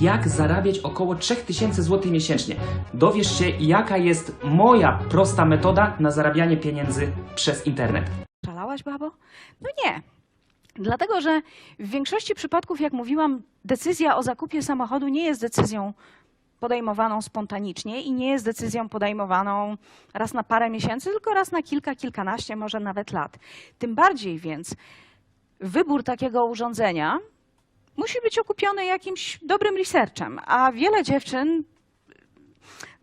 jak zarabiać około 3000 zł miesięcznie. Dowiesz się, jaka jest moja prosta metoda na zarabianie pieniędzy przez internet. Szalałaś, babo? No nie. Dlatego, że w większości przypadków, jak mówiłam, decyzja o zakupie samochodu nie jest decyzją podejmowaną spontanicznie i nie jest decyzją podejmowaną raz na parę miesięcy, tylko raz na kilka, kilkanaście, może nawet lat. Tym bardziej więc wybór takiego urządzenia musi być okupiony jakimś dobrym researchem, a wiele dziewczyn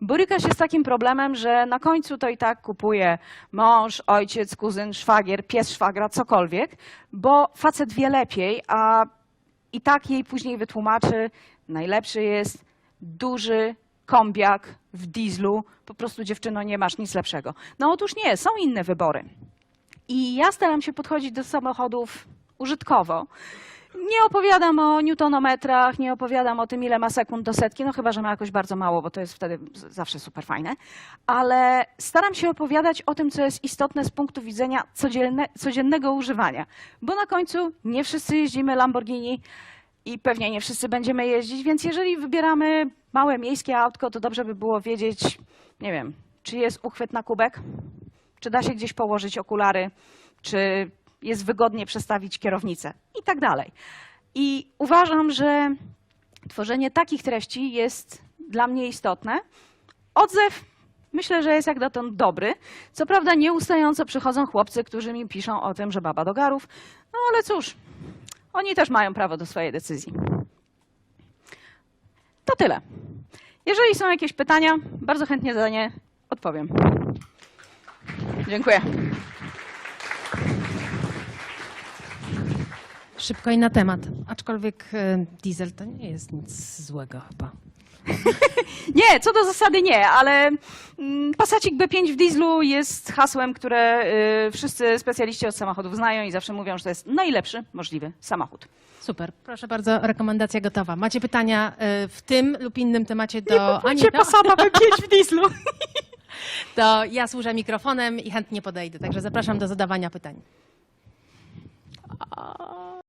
boryka się z takim problemem, że na końcu to i tak kupuje mąż, ojciec, kuzyn, szwagier, pies szwagra, cokolwiek, bo facet wie lepiej, a i tak jej później wytłumaczy, najlepszy jest duży kombiak w dieslu, po prostu dziewczyno nie masz nic lepszego. No otóż nie, są inne wybory. I ja staram się podchodzić do samochodów użytkowo. Nie opowiadam o newtonometrach, nie opowiadam o tym, ile ma sekund do setki, no chyba, że ma jakoś bardzo mało, bo to jest wtedy zawsze super fajne. Ale staram się opowiadać o tym, co jest istotne z punktu widzenia codzienne, codziennego używania. Bo na końcu nie wszyscy jeździmy Lamborghini i pewnie nie wszyscy będziemy jeździć, więc jeżeli wybieramy małe miejskie autko, to dobrze by było wiedzieć, nie wiem, czy jest uchwyt na kubek, czy da się gdzieś położyć okulary, czy jest wygodnie przestawić kierownicę i tak dalej. I uważam, że tworzenie takich treści jest dla mnie istotne. Odzew myślę, że jest jak dotąd dobry. Co prawda nieustająco przychodzą chłopcy, którzy mi piszą o tym, że baba do garów. No ale cóż, oni też mają prawo do swojej decyzji. To tyle. Jeżeli są jakieś pytania, bardzo chętnie za nie odpowiem. Dziękuję. Szybko i na temat. Aczkolwiek e, diesel to nie jest nic złego chyba. Nie, co do zasady nie, ale mm, Passacik B5 w dieslu jest hasłem, które y, wszyscy specjaliści od samochodów znają i zawsze mówią, że to jest najlepszy możliwy samochód. Super. Proszę bardzo, rekomendacja gotowa. Macie pytania e, w tym lub innym temacie do Ani? Kupujcie Passata B5 w dieslu. To ja służę mikrofonem i chętnie podejdę. Także zapraszam do zadawania pytań.